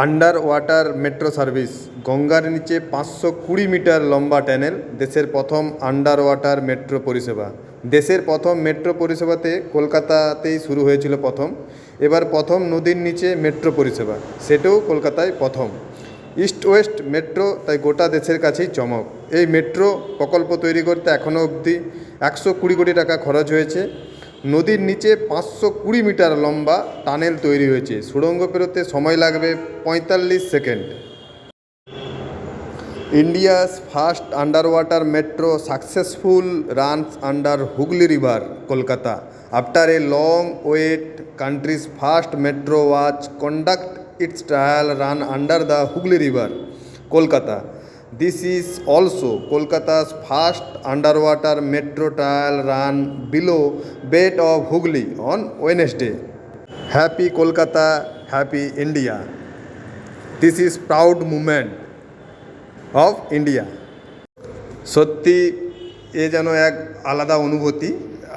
Under water metro service, গঙ্গার নিচে পাঁচশো কুড়ি মিটার লম্বা টানেল দেশের প্রথম আন্ডার ওয়াটার মেট্রো পরিষেবা। দেশের প্রথম মেট্রো পরিষেবাতে কলকাতাতেই শুরু হয়েছিল প্রথম। এবার প্রথম নদীর নিচে মেট্রো পরিষেবা, সেটাও কলকাতায় প্রথম। ইস্ট ওয়েস্ট মেট্রো তাই গোটা দেশের কাছেই চমক। এই মেট্রো প্রকল্প তৈরি করতে এখনও অবধি একশো কুড়ি কোটি টাকা খরচ হয়েছে। নদীর নিচে পাঁচশো কুড়ি মিটার লম্বা টানেল তৈরি হয়েছে। সুড়ঙ্গ পেরোতে সময় লাগবে পঁয়তাল্লিশ second. India's first under water metro successful runs under Hooghly river, Kolkata. After a long wait, country's first metro watch conduct its trial run under the Hooghly river, Kolkata. Is also Kolkata's first under water metro trial run below bed of Hooghly on Wednesday happy Kolkata happy India this is proud movement of India সত্যি এ যেন এক আলাদা অনুভূতি।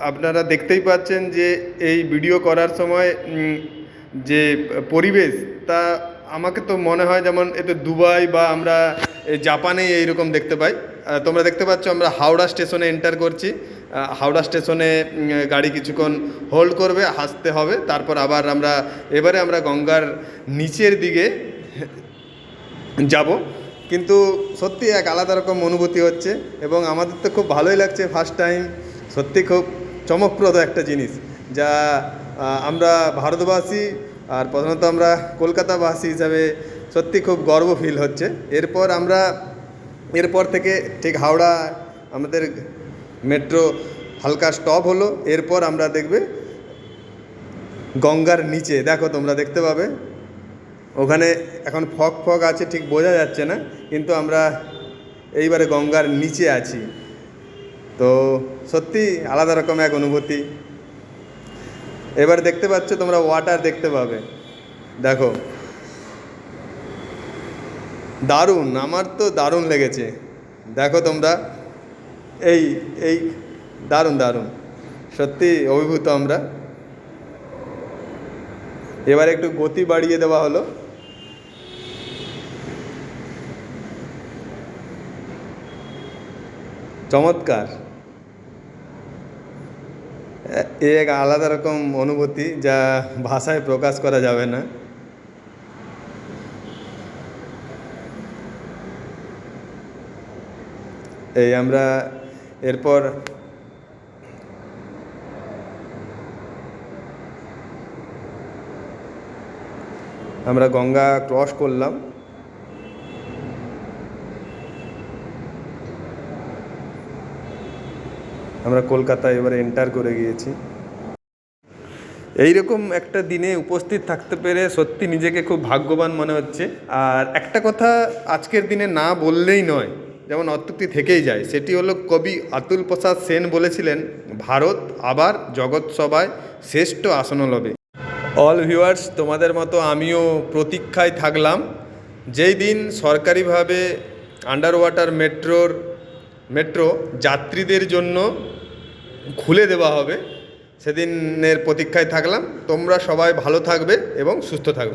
আপনারা দেখতেই পাচ্ছেন যে এই ভিডিও করার সময় যে পরিবেশ, তা আমাকে তো মনে হয় যেমন এতে দুবাই বা আমরা জাপানে এইরকম দেখতে পাই। তোমরা দেখতে পাচ্ছ আমরা হাওড়া স্টেশনে এন্টার করছি। হাওড়া স্টেশনে গাড়ি কিছুক্ষণ হোল্ড করবে, হাসতে হবে, তারপর আবার আমরা, এবারে আমরা গঙ্গার নিচের দিকে যাব। কিন্তু সত্যি এক আলাদা রকম অনুভূতি হচ্ছে এবং আমাদের তো খুব ভালোই লাগছে ফার্স্ট টাইম সত্যি খুব চমকপ্রদ একটা জিনিস যা আমরা ভারতবাসী আর প্রধানত আমরা কলকাতাবাসী হিসাবে সত্যি খুব গর্ব ফিল হচ্ছে। এরপর আমরা, এরপর থেকে ঠিক হাওড়া, আমাদের মেট্রো হালকা স্টপ হলো। এরপর আমরা দেখবে গঙ্গার নিচে, দেখো তোমরা দেখতে পাবে। ওখানে এখন ফগ ফগ আছে, ঠিক বোঝা যাচ্ছে না, কিন্তু আমরা এইবারে গঙ্গার নিচে আছি। তো সত্যি আলাদা রকম এক অনুভূতি। এবার দেখতে পাচ্ছ তোমরা ওয়াটার দেখতে পাবে। দেখো। দারুণ, আমার তো দারুণ লেগেছে। দেখো তোমরা। এই এই, দারুণ দারুণ। সত্যি অভিভূত আমরা। এবার একটু গতি বাড়িয়ে দেওয়া হলো। চমৎকার। এ- এক আলাদা রকম অনুভূতি যা ভাষায় প্রকাশ করা যাবে না। এই আমরা এরপর আমরা গঙ্গা ক্রস করলাম। আমরা কলকাতায় এবারে এন্টার করে গিয়েছি। এইরকম একটা দিনে উপস্থিত থাকতে পেরে সত্যি নিজেকে খুব ভাগ্যবান মনে হচ্ছে। আর একটা কথা আজকের দিনে না বললেই নয়, যেমন অত্যুক্তি থেকেই যায়, সেটি হলো কবি আতুল প্রসাদ সেন বলেছিলেন, ভারত আবার জগৎ সভায় শ্রেষ্ঠ আসন লবে। অল ভিউয়ার্স তোমাদের মতো আমিও প্রতীক্ষায় থাকলাম। যেই দিন সরকারিভাবে আন্ডার ওয়াটার মেট্রোর মেট্রো যাত্রীদের জন্য খুলে দেওয়া হবে। সেদিনের প্রতীক্ষায় থাকলাম। তোমরা সবাই ভালো থাকবে এবং সুস্থ থাকবে।